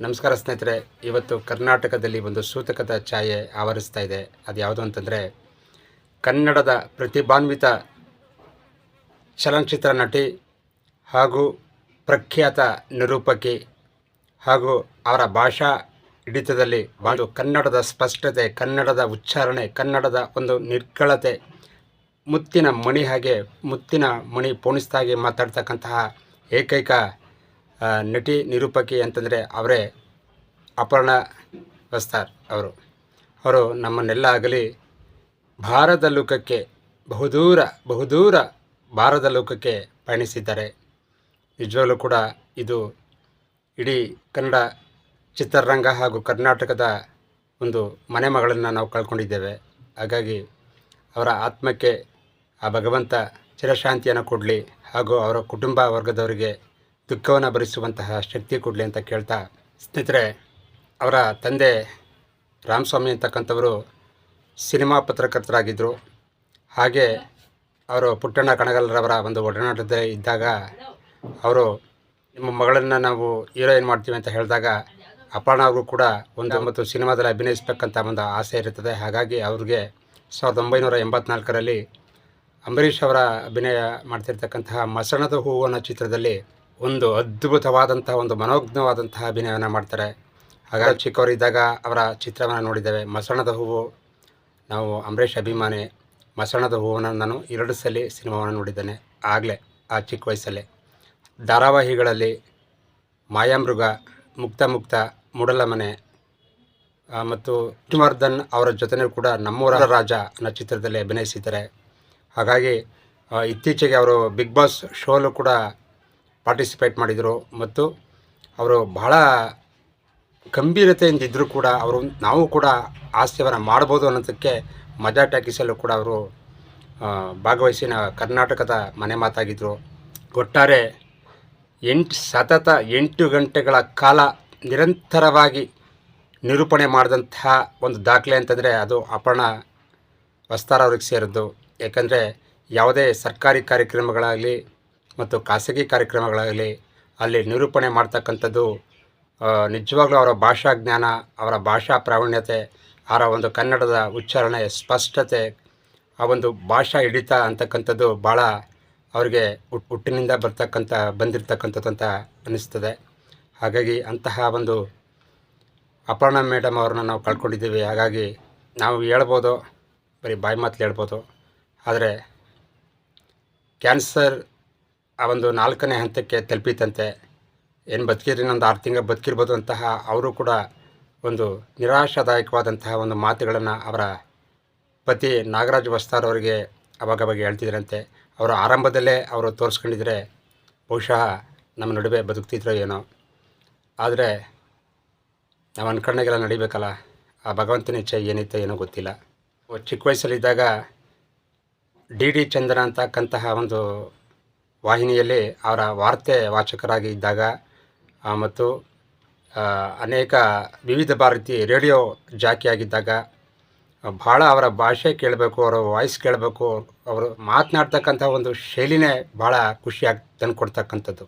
ನಮಸ್ಕಾರ ಸ್ನೇಹಿತರೆ, ಇವತ್ತು ಕರ್ನಾಟಕದಲ್ಲಿ ಒಂದು ಸೂತಕದ ಛಾಯೆ ಆವರಿಸ್ತಾ ಇದೆ. ಅದು ಯಾವುದು ಅಂತಂದರೆ, ಕನ್ನಡದ ಪ್ರತಿಭಾನ್ವಿತ ಚಲನಚಿತ್ರ ನಟಿ ಹಾಗೂ ಪ್ರಖ್ಯಾತ ನಿರೂಪಕಿ ಹಾಗೂ ಅವರ ಭಾಷಾ ಹಿಡಿತದಲ್ಲಿ ಒಂದು ಕನ್ನಡದ ಸ್ಪಷ್ಟತೆ, ಕನ್ನಡದ ಉಚ್ಚಾರಣೆ, ಕನ್ನಡದ ಒಂದು ನಿರ್ಗಳತೆ ಮುತ್ತಿನ ಮಣಿ ಹಾಗೆ ಮುತ್ತಿನ ಮಣಿ ಪೋಣಿಸ್ತಾಗಿ ಮಾತಾಡ್ತಕ್ಕಂತಹ ಏಕೈಕ ನಟಿ ನಿರೂಪಕಿ ಅಂತಂದರೆ ಅವರೇ ಅಪರ್ಣ ವಸ್ತಾರ್ ಅವರು. ಅವರು ನಮ್ಮನ್ನೆಲ್ಲ ಆಗಲಿ ಭಾರತ ಲೋಕಕ್ಕೆ ಬಹುದೂರ ಬಹುದೂರ ಭಾರತ ಲೋಕಕ್ಕೆ ಪಯಣಿಸಿದ್ದಾರೆ. ನಿಜವಾಗಲೂ ಕೂಡ ಇದು ಇಡೀ ಕನ್ನಡ ಚಿತ್ರರಂಗ ಹಾಗೂ ಕರ್ನಾಟಕದ ಒಂದು ಮನೆ ಮಗಳನ್ನು ನಾವು ಕಳ್ಕೊಂಡಿದ್ದೇವೆ. ಹಾಗಾಗಿ ಅವರ ಆತ್ಮಕ್ಕೆ ಆ ಭಗವಂತ ಚಿರಶಾಂತಿಯನ್ನು ಕೊಡಲಿ ಹಾಗೂ ಅವರ ಕುಟುಂಬ ವರ್ಗದವರಿಗೆ ದುಃಖವನ್ನು ಭರಿಸುವಂತಹ ಶಕ್ತಿ ಕೊಡಲಿ ಅಂತ ಕೇಳ್ತಾ ಸ್ನೇಹಿತರೆ ಅವರ ತಂದೆ ರಾಮಸ್ವಾಮಿ ಅಂತಕ್ಕಂಥವರು ಸಿನಿಮಾ ಪತ್ರಕರ್ತರಾಗಿದ್ದರು ಹಾಗೆ ಅವರು ಪುಟ್ಟಣ್ಣ ಕಣಗಲ್ರವರ ಒಂದು ಒಡನಾಟದಲ್ಲಿ ಇದ್ದಾಗ ಅವರು ನಿಮ್ಮ ಮಗಳನ್ನು ನಾವು ಹೀರೋಯಿನ್ ಮಾಡ್ತೀವಿ ಅಂತ ಹೇಳಿದಾಗ ಅಪರ್ಣ ಅವರು ಕೂಡ ಒಂದು ಮತ್ತು ಸಿನಿಮಾದಲ್ಲಿ ಅಭಿನಯಿಸಬೇಕಂತ ಒಂದು ಆಸೆ ಇರುತ್ತದೆ ಹಾಗಾಗಿ ಅವ್ರಿಗೆ ಸಾವಿರದ ಒಂಬೈನೂರ ಎಂಬತ್ನಾಲ್ಕರಲ್ಲಿ ಅಂಬರೀಷ್ ಅವರ ಅಭಿನಯ ಮಾಡ್ತಿರ್ತಕ್ಕಂತಹ ಮಸಣದ ಹೂವು ಅನ್ನೋ ಚಿತ್ರದಲ್ಲಿ ಒಂದು ಅದ್ಭುತವಾದಂತಹ ಒಂದು ಮನೋಜ್ಞವಾದಂತಹ ಅಭಿನಯವನ್ನು ಮಾಡ್ತಾರೆ. ಹಾಗಾಗಿ ಚಿಕ್ಕವರಿದ್ದಾಗ ಅವರ ಚಿತ್ರವನ್ನು ನೋಡಿದ್ದೇವೆ. ಮಸಣದ ಹೂವು, ನಾವು ಅಂಬರೀಷ್ ಅಭಿಮಾನಿ, ಮಸಣದ ಹೂವನ್ನು ನಾನು ಎರಡು ಸಲ ಸಿನಿಮಾವನ್ನು ನೋಡಿದ್ದೇನೆ. ಆಗಲೇ, ಆ ಚಿಕ್ಕ ವಯಸ್ಸಲ್ಲೇ. ಧಾರಾವಾಹಿಗಳಲ್ಲಿ ಮಾಯಾಮೃಗ, ಮುಕ್ತ ಮುಕ್ತ, ಮೂಡಲ ಮನೆ ಮತ್ತು ವಿಷ್ಣುವರ್ಧನ್ ಅವರ ಜೊತೆಯೂ ಕೂಡ ನಮ್ಮೂರ ರಾಜ ಅನ್ನೋ ಚಿತ್ರದಲ್ಲಿ ಅಭಿನಯಿಸಿದ್ದಾರೆ. ಹಾಗಾಗಿ ಇತ್ತೀಚೆಗೆ ಅವರು ಬಿಗ್ ಬಾಸ್ ಶೋಲು ಕೂಡ ಪಾರ್ಟಿಸಿಪೇಟ್ ಮಾಡಿದರು ಮತ್ತು ಅವರು ಬಹಳ ಗಂಭೀರತೆಯಿಂದ ಇದ್ದರೂ ಕೂಡ ಅವರು ನಾವು ಕೂಡ ಹಾಸ್ಯವನ್ನು ಮಾಡ್ಬೋದು ಅನ್ನೋದಕ್ಕೆ ಮಜಾ ಟಾಕೀಸಲ್ಲೂ ಕೂಡ ಅವರು ಆ, ಭಾಗವಹಿಸಿ ಕರ್ನಾಟಕದ ಮನೆ ಮಾತಾಗಿದ್ದರು ಒಟ್ಟಾರೆ ಎಂಟು ಸತತ ಎಂಟು ಗಂಟೆಗಳ ಕಾಲ ನಿರಂತರವಾಗಿ ನಿರೂಪಣೆ ಮಾಡಿದಂತಹ ಒಂದು ದಾಖಲೆ ಅಂತಂದರೆ ಅದು ಅಪರ್ಣ ವಸ್ತಾರ ಅವ್ರಿಗೆ ಸೇರಿದ್ದು. ಯಾಕಂದರೆ ಯಾವುದೇ ಸರ್ಕಾರಿ ಕಾರ್ಯಕ್ರಮಗಳಾಗಲಿ ಮತ್ತು ಖಾಸಗಿ ಕಾರ್ಯಕ್ರಮಗಳಲ್ಲಿ ಅಲ್ಲಿ ನಿರೂಪಣೆ ಮಾಡ್ತಕ್ಕಂಥದ್ದು ನಿಜವಾಗ್ಲೂ ಅವರ ಭಾಷಾ ಜ್ಞಾನ, ಅವರ ಭಾಷಾ ಪ್ರಾವೀಣ್ಯತೆ, ಅವರ ಒಂದು ಕನ್ನಡದ ಉಚ್ಚಾರಣೆ ಸ್ಪಷ್ಟತೆ, ಆ ಒಂದು ಭಾಷಾ ಹಿಡಿತ ಅಂತಕ್ಕಂಥದ್ದು ಭಾಳ ಅವರಿಗೆ ಹುಟ್- ಹುಟ್ಟಿನಿಂದ ಬರ್ತಕ್ಕಂಥ ಬಂದಿರತಕ್ಕಂಥದ್ದು ಅಂತ ಅನ್ನಿಸ್ತದೆ. ಹಾಗಾಗಿ ಅಂತಹ ಒಂದು ಅಪರ್ಣ ಮೇಡಮ್ ಅವ್ರನ್ನ ನಾವು ಕಳ್ಕೊಂಡಿದ್ದೀವಿ. ಹಾಗಾಗಿ ನಾವು ಹೇಳ್ಬೋದು, ಬರೀ ಬಾಯಿ ಮಾತಲ್ಲಿ ಹೇಳ್ಬೋದು. ಆದರೆ, ಕ್ಯಾನ್ಸರ್ ಆ ಒಂದು ನಾಲ್ಕನೇ ಹಂತಕ್ಕೆ ತಲುಪಿತಂತೆ. ಏನು ಬದುಕಿರಿ ಇನ್ನೊಂದು ಆರು ತಿಂಗಳು ಬದುಕಿರ್ಬೋದು ಅಂತಹ ಅವರು ಕೂಡ ಒಂದು ನಿರಾಶಾದಾಯಕವಾದಂತಹ ಒಂದು ಮಾತುಗಳನ್ನು ಅವರ ಪತಿ ನಾಗರಾಜ್ ವಸ್ತಾರ್ ಅವರಿಗೆ ಅವಾಗವಾಗ ಹೇಳ್ತಿದ್ರಂತೆ. ಅವರು ಆರಂಭದಲ್ಲೇ ಅವರು ತೋರಿಸ್ಕೊಂಡಿದ್ರೆ ಬಹುಶಃ ನಮ್ಮ ನಡುವೆ ಬದುಕ್ತಿದ್ರೋ ಏನೋ. ಆದರೆ ನಾವು ಅನ್ಕೊಂಡಾಗೆಲ್ಲ ನಡಿಬೇಕಲ್ಲ, ಆ ಭಗವಂತನ ಇಚ್ಛೆ ಏನಿತ್ತು ಏನೋ ಗೊತ್ತಿಲ್ಲ. ಚಿಕ್ಕ ವಯಸ್ಸಲ್ಲಿದ್ದಾಗ ಡಿ ಡಿ ಚಂದನ ಅಂತಕ್ಕಂತಹ ಒಂದು ವಾಹಿನಿಯಲ್ಲಿ ಅವರ ವಾರ್ತೆ ವಾಚಕರಾಗಿ ಇದ್ದಾಗ ಮತ್ತು ಅನೇಕ ವಿವಿಧ ಭಾರತಿ ರೇಡಿಯೋ ಜಾಕಿಯಾಗಿದ್ದಾಗ ಭಾಳ ಅವರ ಭಾಷೆ ಕೇಳಬೇಕು, ಅವರ ವಾಯ್ಸ್ ಕೇಳಬೇಕು, ಅವರು ಮಾತನಾಡ್ತಕ್ಕಂಥ ಒಂದು ಶೈಲಿನೇ ಭಾಳ ಖುಷಿಯಾಗಿ ತಂದುಕೊಡ್ತಕ್ಕಂಥದ್ದು.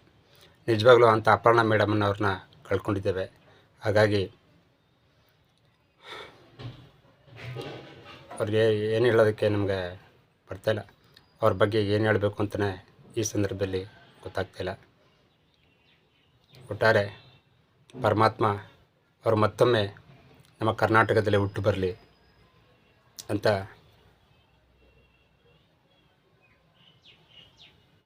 ನಿಜವಾಗ್ಲೂ ಅಂಥ ಅಪರ್ಣ ಮೇಡಮನ್ನವ್ರನ್ನ ಕಳ್ಕೊಂಡಿದ್ದೇವೆ. ಹಾಗಾಗಿ, ಅವ್ರಿಗೆ ಏನು ಹೇಳೋದಕ್ಕೆ ನಮಗೆ ಬರ್ತಾಯಿಲ್ಲ ಅವ್ರ ಬಗ್ಗೆ ಏನು ಹೇಳಬೇಕು ಅಂತಲೇ ಈ ಸಂದರ್ಭದಲ್ಲಿ ಗೊತ್ತಾಗ್ತಿಲ್ಲ ಒಟ್ಟಾರೆ ಪರಮಾತ್ಮ ಅವರು ಮತ್ತೊಮ್ಮೆ ನಮ್ಮ ಕರ್ನಾಟಕದಲ್ಲಿ ಹುಟ್ಟು ಬರಲಿ ಅಂತ